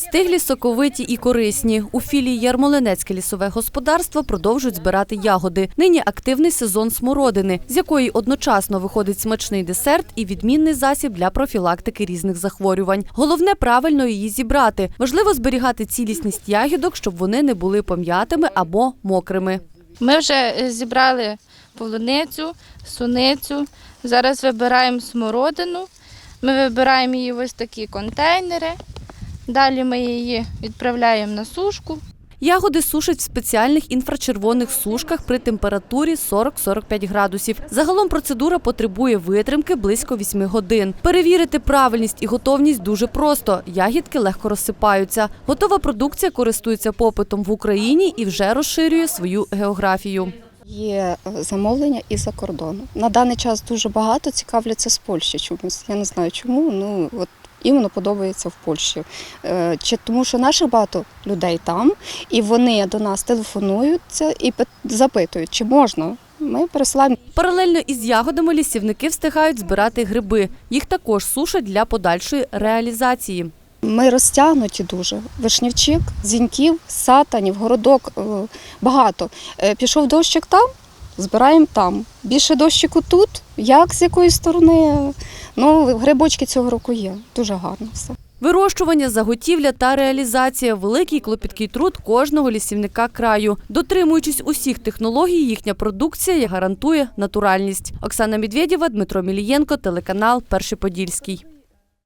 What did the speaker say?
Стиглі, соковиті і корисні. У філії Ярмолинецьке лісове господарство продовжують збирати ягоди. Нині активний сезон смородини, з якої одночасно виходить смачний десерт і відмінний засіб для профілактики різних захворювань. Головне правильно її зібрати. Важливо зберігати цілісність ягідок, щоб вони не були пом'ятими або мокрими. Ми вже е, зібрали полуницю, суницю. Зараз вибираємо смородину. Ми вибираємо її в ось такі контейнери. Далі ми її відправляємо на сушку. Ягоди сушать в спеціальних інфрачервоних сушках при температурі 40-45 градусів. Загалом процедура потребує витримки близько 8 годин. Перевірити правильність і готовність дуже просто. Ягідки легко розсипаються. Готова продукція користується попитом в Україні і вже розширює свою географію. Є е, замовлення і за кордону. На даний час дуже багато цікавляться з Польщі чомусь. Я не знаю чому. Ну от іменно подобається в Польщі. Е, Чи тому, що наших багато людей там, і вони до нас телефонуються і запитують, чи можна. Ми пересилаємо Паралельно із ягодами лісівники встигають збирати гриби. Їх також сушать для подальшої реалізації. Ми розтягнуті дуже. Вишнівчик, зіньків, сатанів, городок е, багато. Е, Пішов дощик там, збираємо там. Більше дощику тут. Як з якої сторони? Ну, грибочки цього року є. Дуже гарно все. Вирощування, заготівля та реалізація великий клопіткий труд кожного лісівника краю. Дотримуючись усіх технологій, їхня продукція гарантує натуральність. Оксана Медведєва, Дмитро Мілієнко, телеканал Перший Подільський.